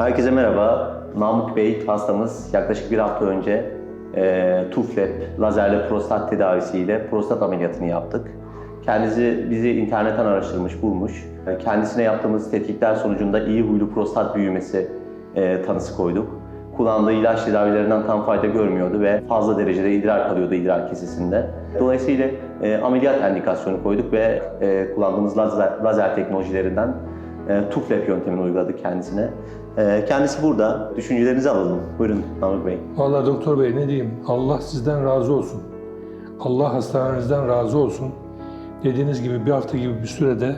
Herkese merhaba. Namık Bey hastamız yaklaşık bir hafta önce e, TUFLEP lazerle prostat tedavisiyle prostat ameliyatını yaptık. Kendisi bizi internetten araştırmış, bulmuş. E, Kendisine yaptığımız tetkikler sonucunda iyi huylu prostat büyümesi e, tanısı koyduk. Kullandığı ilaç tedavilerinden tam fayda görmüyordu ve fazla derecede idrar kalıyordu idrar kesesinde. Dolayısıyla e, ameliyat endikasyonu koyduk ve e, kullandığımız lazer, lazer teknolojilerinden e, TUFLEP yöntemini uyguladık kendisine. E, kendisi burada. Düşüncelerinizi alalım. Buyurun Namık Bey. Vallahi doktor bey ne diyeyim? Allah sizden razı olsun. Allah hastanenizden razı olsun. Dediğiniz gibi bir hafta gibi bir sürede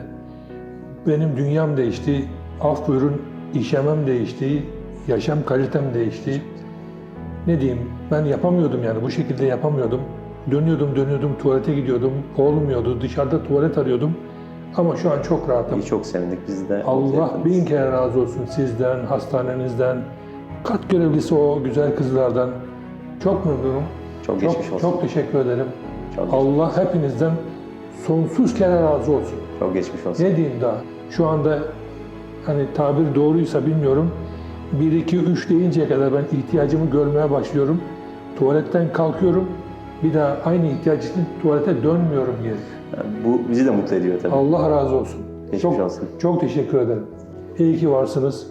benim dünyam değişti. Af buyurun işemem değişti. Yaşam kalitem değişti. Ne diyeyim? Ben yapamıyordum yani bu şekilde yapamıyordum. Dönüyordum dönüyordum tuvalete gidiyordum. Olmuyordu. Dışarıda tuvalet arıyordum. Ama şu an çok rahatım. İyi çok sevindik biz de. Allah bin kere razı olsun sizden, hastanenizden, kat görevlisi o güzel kızlardan. Çok memnunum. Çok Çok, geçmiş olsun. çok teşekkür ederim. Çok geçmiş, Allah hepinizden sonsuz kere razı olsun. çok geçmiş olsun. Ne diyeyim daha? Şu anda hani tabir doğruysa bilmiyorum. 1, 2, 3 deyinceye kadar ben ihtiyacımı görmeye başlıyorum. Tuvaletten kalkıyorum. Bir daha aynı ihtiyaç için tuvalete dönmüyorum geri. Yani Bu bizi de mutlu ediyor tabii. Allah razı olsun. Geçmiş çok, olsun. Çok teşekkür ederim. İyi ki varsınız.